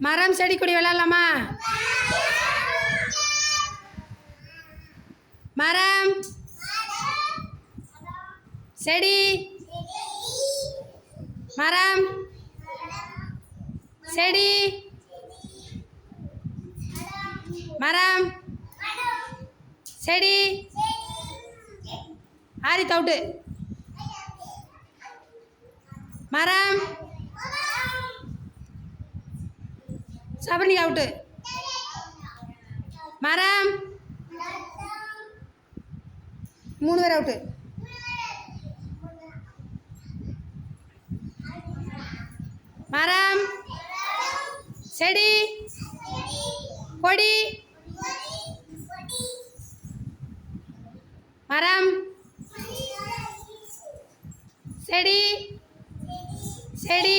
மரம் செடி கொடி விளாட்லாமா மரம். செடி. மரம். செடி. மரம். செடி. ஆரி தவுட்டு மரம். சபர்ணி அவுட்டு மரம். மூணு பேர் அவுட்டு மரம். செடி. கொடி. மரம். செடி. செடி.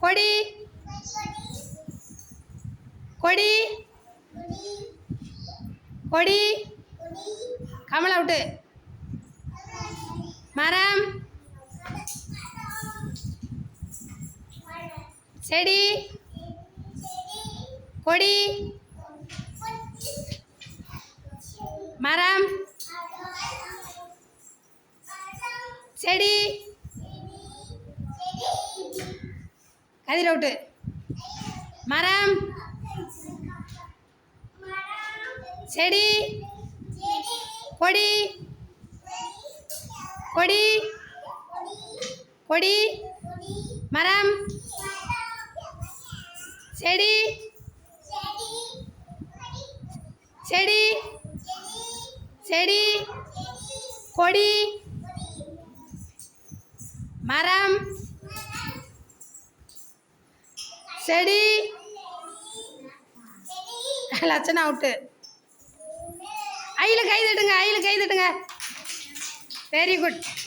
கொடி. கொடி. கொடி. கமல் அவுட்டு மரம். செடி. கொடி. மரம். செடி. கதிர் அவுட்டு மரம். செடி. கொடி. கொடி. கொடி. மரம். செடி. செடி. செடி. கொடி. மரம். செடி. லட்சணம் அவுட்டு ஐயில் கை தட்டுங்க ஐயில் கை தட்டுங்க வெரி குட்